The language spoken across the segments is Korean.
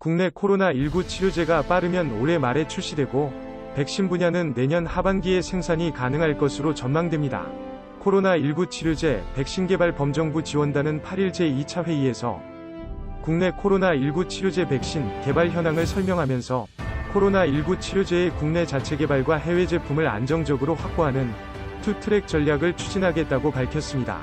국내 코로나19 치료제가 빠르면 올해 말에 출시되고 백신 분야는 내년 하반기에 생산이 가능할 것으로 전망됩니다. 코로나19 치료제 백신 개발 범정부 지원단은 8일 제2차 회의에서 국내 코로나19 치료제 백신 개발 현황을 설명하면서 코로나19 치료제의 국내 자체 개발과 해외 제품을 안정적으로 확보하는 투트랙 전략을 추진하겠다고 밝혔습니다.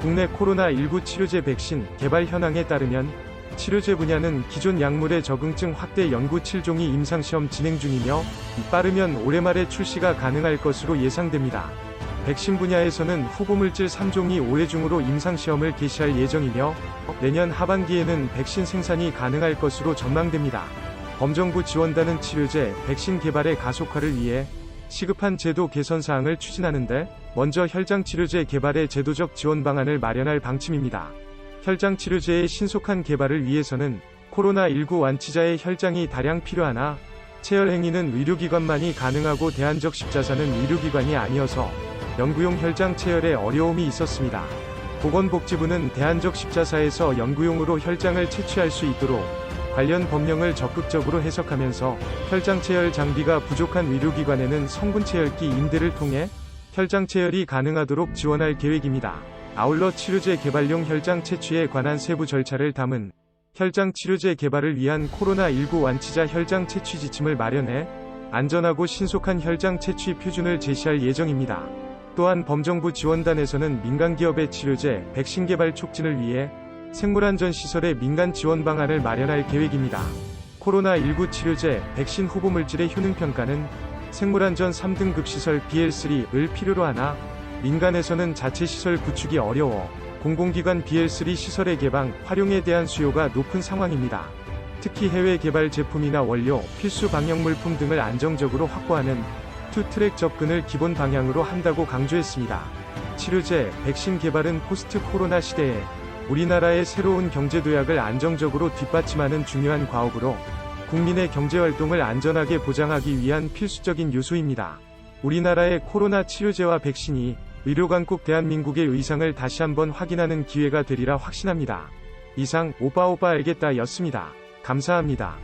국내 코로나19 치료제 백신 개발 현황에 따르면 치료제 분야는 기존 약물의 적응증 확대 연구 7종이 임상시험 진행 중이며 빠르면 올해 말에 출시가 가능할 것으로 예상됩니다. 백신 분야에서는 후보물질 3종이 올해 중으로 임상시험을 개시할 예정이며 내년 하반기에는 백신 생산이 가능할 것으로 전망됩니다. 범정부 지원단은 치료제, 백신 개발의 가속화를 위해 시급한 제도 개선 사항을 추진하는데 먼저 혈장 치료제 개발의 제도적 지원 방안을 마련할 방침입니다. 혈장 치료제의 신속한 개발을 위해서는 코로나19 완치자의 혈장이 다량 필요하나 체열 행위는 의료기관만이 가능하고 대안적 십자사는 의료기관이 아니어서 연구용 혈장 체열에 어려움이 있었습니다. 보건복지부는 대안적 십자사에서 연구용으로 혈장을 채취할 수 있도록 관련 법령을 적극적으로 해석하면서 혈장 체열 장비가 부족한 의료기관에는 성분 체열기 임대를 통해 혈장 체열이 가능하도록 지원할 계획입니다. 아울러 치료제 개발용 혈장 채취에 관한 세부 절차를 담은 혈장 치료제 개발을 위한 코로나19 완치자 혈장 채취 지침을 마련해 안전하고 신속한 혈장 채취 표준을 제시할 예정입니다. 또한 범정부 지원단에서는 민간기업의 치료제, 백신 개발 촉진을 위해 생물안전시설의 민간 지원 방안을 마련할 계획입니다. 코로나19 치료제, 백신 후보물질의 효능평가는 생물안전 3등급 시설 BL3을 필요로 하나 민간에서는 자체 시설 구축이 어려워 공공기관 BL3 시설의 개방, 활용에 대한 수요가 높은 상황입니다. 특히 해외 개발 제품이나 원료, 필수 방역 물품 등을 안정적으로 확보하는 투트랙 접근을 기본 방향으로 한다고 강조했습니다. 치료제, 백신 개발은 포스트 코로나 시대에 우리나라의 새로운 경제 도약을 안정적으로 뒷받침하는 중요한 과업으로 국민의 경제 활동을 안전하게 보장하기 위한 필수적인 요소입니다. 우리나라의 코로나 치료제와 백신이 의료강국 대한민국의 의상을 다시 한번 확인하는 기회가 되리라 확신합니다. 이상 오빠오빠 알겠다 였습니다. 감사합니다.